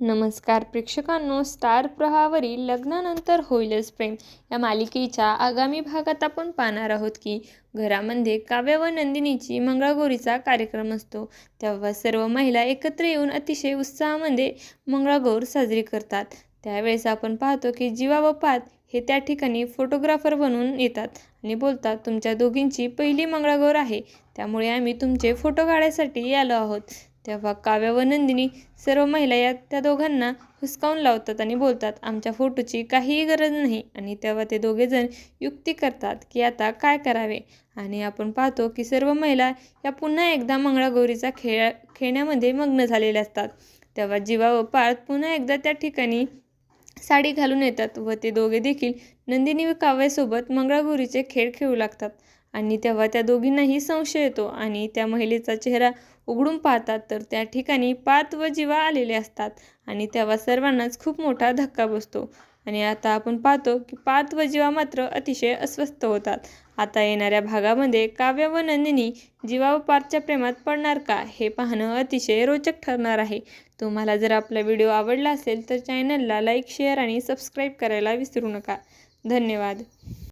नमस्कार प्रेक्षकांनो स्टार प्रहावरील लग्नानंतर होईलच प्रेम. या मालिकेच्या आगामी भागात आपण पाहणार आहोत की घरामध्ये काव्य व नंदिनीची मंगळागौरीचा कार्यक्रम असतो. तेव्हा सर्व महिला एकत्र येऊन अतिशय उत्साहामध्ये मंगळागौर साजरी करतात. त्यावेळेस आपण पाहतो की जीवा व पात हे त्या ठिकाणी फोटोग्राफर बनून येतात आणि बोलतात तुमच्या दोघींची पहिली मंगळागौर आहे. त्यामुळे आम्ही तुमचे फोटो काढायसाठी आलो आहोत. तेव्हा काव्या व नंदिनी सर्व महिला या त्या दोघांना हुसकावून लावतात आणि बोलतात आमच्या फोटोची काहीही गरज नाही. आणि तेव्हा ते दोघेजण युक्ती करतात की आता काय करावे. आणि आपण पाहतो की सर्व महिला या पुन्हा एकदा मंगळागौरीचा खेळ खेळण्यामध्ये मग्न झालेल्या असतात. तेव्हा जीवा व पार्थ पुन्हा एकदा त्या ठिकाणी साडी घालून येतात व ते दोघे देखील नंदिनी व काव्यासोबत मंगळागौरीचे खेळ खेळू लागतात. आणि तेव्हा त्या दोघींनाही संशय येतो आणि त्या महिलेचा चेहरा उघडून पाहतात. तर त्या ठिकाणी पात व जीवा आलेले असतात आणि तेव्हा सर्वांनाच खूप मोठा धक्का बसतो. आणि आता आपण पाहतो की पात व जीवा मात्र अतिशय अस्वस्थ होतात. आता येणाऱ्या भागामध्ये काव्य व नंदिनी जीवा व पार्थच्या प्रेमात पडणार का हे पाहणं अतिशय रोचक ठरणार आहे. तुम्हाला जर आपला व्हिडिओ आवडला असेल तर चॅनलला लाईक शेअर आणि सबस्क्राईब करायला विसरू नका. धन्यवाद.